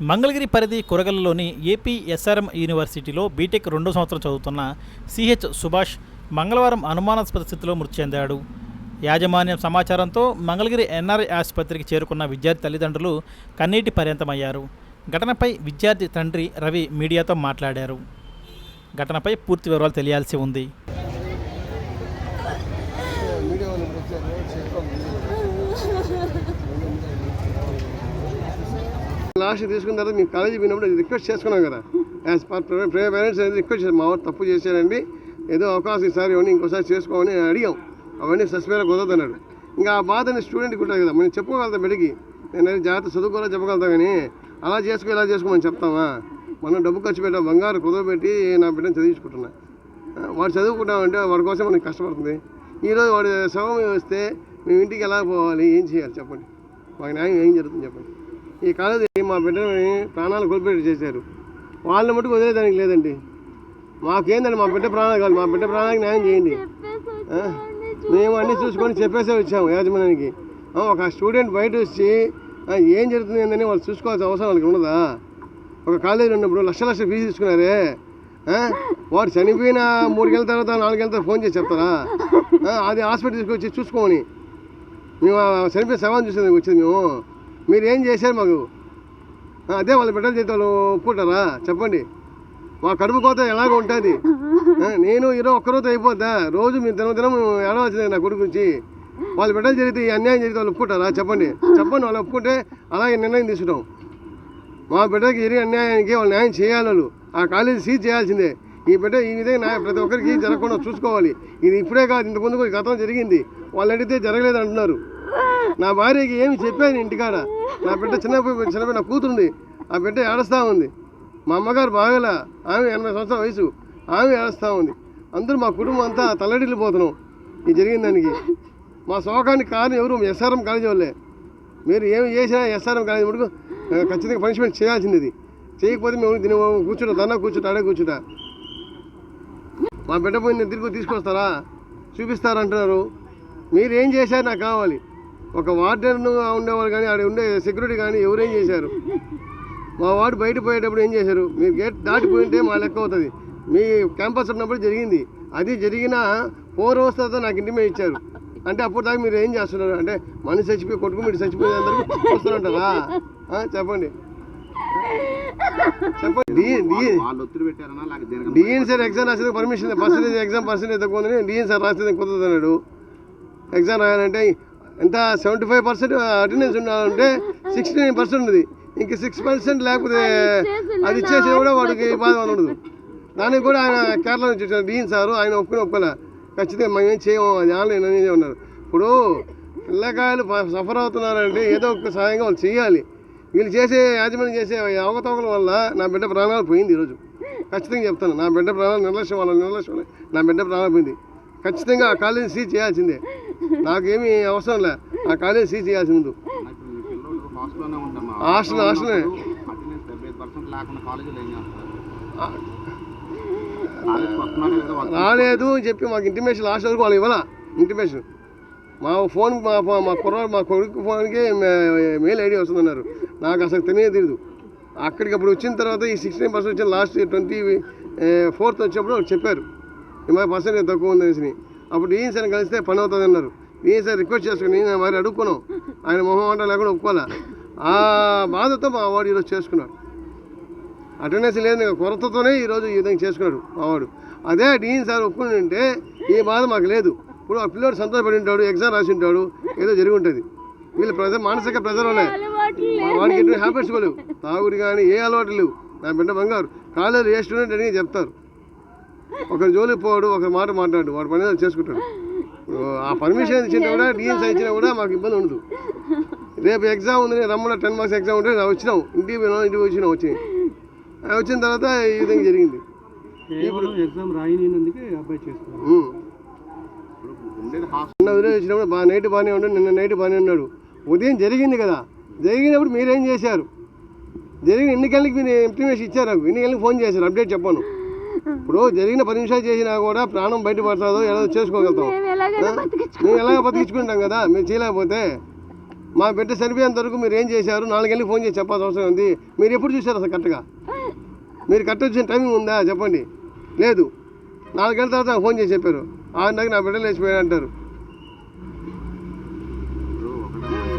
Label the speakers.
Speaker 1: మంగళగిరి పరిధి కొరగల్లోని AP SRM యూనివర్సిటీలో బీటెక్ రెండో సంవత్సరం చదువుతున్న సిహెచ్ సుభాష్ మంగళవారం అనుమానాస్పద స్థితిలో మృతి చెందాడు. యాజమాన్యం సమాచారంతో మంగళగిరి ఎన్ఆర్ఐ ఆసుపత్రికి చేరుకున్న విద్యార్థి తల్లిదండ్రులు కన్నీటి పర్యంతమయ్యారు. ఘటనపై విద్యార్థి తండ్రి రవి మీడియాతో మాట్లాడారు. ఘటనపై పూర్తి వివరాలు తెలియాల్సి ఉంది
Speaker 2: మీడియా వాళ్ళు ఇప్పుడు వచ్చారు లాస్ట్ తీసుకున్న తర్వాత మీ కాలేజీ పోయినప్పుడు రిక్వెస్ట్ చేసుకున్నాం కదా. యాజ్ పర్ పేరెంట్స్ అనేది రిక్వెస్ట్ చేసాం మా వాడు తప్పు చేశారండి. ఏదో అవకాశం ఈసారి ఇవన్నీ ఇంకోసారి చేసుకోమని అడిగాం. అవన్నీ సస్పెండ్ కుదరదన్నాడు. ఇంకా ఆ బాధని స్టూడెంట్కి ఉంటుంది కదా. మనం చెప్పుకోగలుగుతాం బెడికి నేను అది జాగ్రత్త చదువుకోవాలో చెప్పగలుగుతాం కానీ అలా చేసుకో ఇలా చేసుకోమని చెప్తామా మనం డబ్బు ఖర్చు పెట్టాం బంగారు కుదరబెట్టి నా బిడ్డను చదివించుకుంటున్నా. వాడు చదువుకుంటామంటే వాడి కోసం మనకి కష్టపడుతుంది. ఈరోజు వాడు శవం వస్తే మేము ఇంటికి ఎలా పోవాలి? ఏం చేయాలి? చెప్పండి. మాకు న్యాయం ఏం జరుగుతుంది చెప్పండి. ఈ కాలేజీ మా బిడ్డని ప్రాణాలు కోల్పోయేట్టు చేశారు. వాళ్ళని మటుకు వదిలేదానికి లేదండి. మాకేందండి మా బిడ్డ ప్రాణాలు కావాలి మా బిడ్డ ప్రాణానికి న్యాయం చేయండి. మేము అన్నీ చూసుకొని చెప్పేసే వచ్చాము యాజమాన్యానికి. ఒక స్టూడెంట్ బయట వచ్చి ఏం జరుగుతుంది ఏందని వాళ్ళు చూసుకోవాల్సిన అవసరం వాళ్ళకి ఉండదా ఒక కాలేజీలో ఉన్నప్పుడు లక్ష లక్ష ఫీజు తీసుకున్నారే. వారు వాడు చనిపోయిన మూడు తర్వాత నాలుగు తర్వాత ఫోన్ చేసి చెప్తారా? అది హాస్పిటల్ తీసుకొచ్చి చూసుకోమని. మేము చనిపోయిన శవాన్ని చూసేందుకు వచ్చింది మేము. మీరు ఏం చేశారు మాకు? అదే వాళ్ళ బిడ్డల జీతాలు ఒప్పుకుంటారా? చెప్పండి. మా కడుపు కోత ఎలాగ ఉంటుంది. నేను ఈరోజు ఒక్కరోజు అయిపోద్దా? రోజు మీ దినం దినం ఏడవచ్చింది నా కొడుకు గురించి. వాళ్ళ బిడ్డలు జరిగితే ఈ అన్యాయం జరిగితే వాళ్ళు ఒప్పుకుంటారా? చెప్పండి. చెప్పండి వాళ్ళు ఒప్పుకుంటే అలాగే నిర్ణయం తీసుకుంటాం. మా బిడ్డకి జరిగే అన్యాయానికి వాళ్ళు న్యాయం చేయాలి వాళ్ళు. ఆ కాలేజీ సీజ్ చేయాల్సిందే. ఈ బిడ్డ ఈ విధంగా ప్రతి ఒక్కరికి జరగకుండా చూసుకోవాలి. ఇది ఇప్పుడే కాదు ఇంతకుముందు గతం జరిగింది. వాళ్ళు అడిగితే జరగలేదు అంటున్నారు. నా భార్యకి ఏమి చెప్పాను ఇంటికాడ? నా బిడ్డ చిన్నప్పుడు చిన్నపిల్ల నా కూతురుంది. ఆ బిడ్డ ఏడుస్తూ ఉంది. మా అమ్మగారు బాగలా. ఆమె ఎనభై సంవత్సరాల వయసు. ఆమె ఏడుస్తూ ఉంది. అందరూ మా కుటుంబం అంతా తల్లడిల్లిపోతున్నాం ఇది జరిగిన దానికి. మా శోకానికి కారణం ఎవరు? ఎస్ఆర్ఎం కాలేజీ వాళ్ళే. మీరు ఏమి చేసినా ఎస్ఆర్ఎం కాలేజీ మటుకు ఖచ్చితంగా పనిష్మెంట్ చేయాల్సింది ఇది చేయకపోతే మేము దీని కూర్చుంటా దన్నా కూర్చుంటా అడే కూర్చుంటా. మా బిడ్డ పోయి తిరిగి తీసుకొస్తారా? చూపిస్తారంటున్నారు. మీరు ఏం చేశారు? నాకు కావాలి. ఒక వార్డెన్ ఉండేవారు కానీ ఆడ ఉండే సెక్యూరిటీ కానీ ఎవరేం చేశారు? మా వాడు బయట పోయేటప్పుడు ఏం చేశారు? మీరు గేట్ దాటిపోయింటే మా లెక్క అవుతుంది. మీ క్యాంపస్ ఉన్నప్పుడు జరిగింది. అది జరిగిన ఫోర్ అవర్స్ తర్వాత నాకు ఇంటిమే ఇచ్చారు. అంటే అప్పుడు దాకా మీరు ఏం చేస్తున్నారు? అంటే మనిషి చచ్చిపోయి కొట్టుకు మీరు చచ్చిపోయే అందరికీ చూస్తుంటారా చెప్పండి. చెప్పండి. డిఎన్ సార్ ఎగ్జామ్ రాసేది పర్మిషన్ పర్సంటేజ్ ఎగ్జామ్ పర్సంటేజ్ తక్కువ ఉందని డిఎన్ సార్ రాసేది కుదరదు అన్నాడు. ఎగ్జామ్ రాయాలంటే ఎంత? సెవెంటీ ఫైవ్ పర్సెంట్ అటెండెన్స్ ఉండాలంటే సిక్స్టీ నైన్ పర్సెంట్ ఉంది ఇంక సిక్స్ పర్సెంట్ లేకపోతే అది ఇచ్చేసి కూడా వాడికి బాధ ఉండదు. దానికి కూడా ఆయన కేరళ నుంచి వచ్చారు డీన్ సారు ఆయన ఒప్పుకుని ఒప్పుకోలే. ఖచ్చితంగా మేము ఏం చేయము అది ఆన్లైన్ అనేది ఉన్నారు. ఇప్పుడు పిల్లకాయలు సఫర్ అవుతున్నారంటే ఏదో ఒక సహాయంగా వాళ్ళు చేయాలి. వీళ్ళు చేసే యాజమాన్యం చేసే అవకతవకల వల్ల నా బిడ్డ ప్రాణాలు పోయింది ఈరోజు. ఖచ్చితంగా చెప్తాను. నా బిడ్డ ప్రాణాలు నిర్లక్ష్యం వల్ల నిర్లక్ష్యం నా బిడ్డ ప్రాణాలు పోయింది. ఖచ్చితంగా ఆ కాలేజీ సీజ్ చేయాల్సిందే. నాకేమీ అవసరం లే. ఆ కాలేజీ సీజ్ చేయాల్సింది ముందు. హాస్టల్ హాస్టలే. రాలేదు అని చెప్పి మాకు ఇంటిమేషన్ లాస్ట్ వరకు వాళ్ళు ఇవ్వాల? ఇంటిమేషన్. మా ఫోన్ మా మా కుర్ర మా కొడుకు ఫోన్కి మెయిల్ ఐడి వస్తుందన్నారు. నాకు అసలు తెలియదు తెలియదు అక్కడికి అప్పుడు వచ్చిన తర్వాత ఈ సిక్స్టీన్ పర్సెంట్ వచ్చిన లాస్ట్ ట్వంటీ ఫోర్త్ వచ్చినప్పుడు చెప్పారు. ఈ పర్సెంటేజ్ తక్కువ ఉంది అనేసి. అప్పుడు ఈయన సార్ కలిస్తే పని అవుతుంది అన్నారు. ఈయన సార్ రిక్వెస్ట్ చేసుకుని నేను వారిని అడుక్కున్నాం. ఆయన మొహం అంట లేకుండా ఒప్పుకోలే ఆ బాధతో మా వాడు ఈరోజు చేసుకున్నాడు. అటెండెన్స్ లేదు కొరతతోనే ఈరోజు ఈ విధంగా చేసుకున్నాడు మావాడు అదే డీన్ సార్ ఒప్పుకుని ఉంటే ఈ బాధ మాకు లేదు. ఇప్పుడు ఆ పిల్లోడు సంతోషపడి ఉంటాడు ఎగ్జామ్ రాసి ఉంటాడు ఏదో జరిగి ఉంటుంది. వీళ్ళు ప్రజ మానసిక ప్రెజర్ ఉన్నాయి. మా వాడికి ఎటువంటి హ్యాబిట్స్ కూడా లేవు. తాగుడు కానీ ఏ అలవాటు లేవు. నా బిడ్డ బంగారు. కాలేజీలో ఏ స్టూడెంట్ అని చెప్తారు. ఒకరి జోలికి పోడు ఒకరి మాట మాట్లాడు వాడు పని చేసుకుంటాడు. ఆ పర్మిషన్ ఇచ్చినా కూడా డిఎన్ సార్ ఇచ్చినా కూడా మాకు ఇబ్బంది ఉండదు. రేపు ఎగ్జామ్ ఉంది రమ్మన్న టెన్ మార్క్స్ ఎగ్జామ్ ఉంటే నా వచ్చినాం. ఇంటికి పోయినాం ఇంటికి వచ్చినాం వచ్చి ఆ వచ్చిన తర్వాత ఈ విధంగా జరిగింది.
Speaker 3: కేవలం ఎగ్జామ్ రాయనినందుకే అబ్బాయి.
Speaker 4: ఇప్పుడు
Speaker 2: ఉదయం వచ్చినప్పుడు బా నైట్ బాగానే ఉన్నాడు నిన్న నైట్ బాగానే ఉన్నాడు. ఉదయం జరిగింది కదా. జరిగినప్పుడు మీరేం చేశారు? జరిగిన ఎన్ని గంటలకి మీరు ఇంప్లిమేషన్ ఇచ్చారు నాకు? ఎన్ని గంటలకు ఫోన్ చేశారు? అప్డేట్ చెప్పాను. ఇప్పుడు జరిగిన పది నిమిషాలు చేసినా కూడా ప్రాణం బయటపడుతుందో ఏదో చేసుకోగలుగుతాం?
Speaker 5: మేము
Speaker 2: ఎలాగ బతికించుకుంటాం కదా? మీరు చేయలేకపోతే మా బిడ్డ చనిపోయేంత వరకు మీరు ఏం చేశారు? నాలుగేళ్ళకి ఫోన్ చేసి చెప్పాల్సిన అవసరం ఉంది. మీరు ఎప్పుడు చూశారు అసలు కరెక్ట్గా? మీరు కరెక్ట్ వచ్చిన టైమింగ్ ఉందా? చెప్పండి. లేదు. నాలుగేళ్ళ తర్వాత ఫోన్ చేసి చెప్పారు. ఆ నాకు నా బిడ్డలు లేచిపోయాడు అంటారు.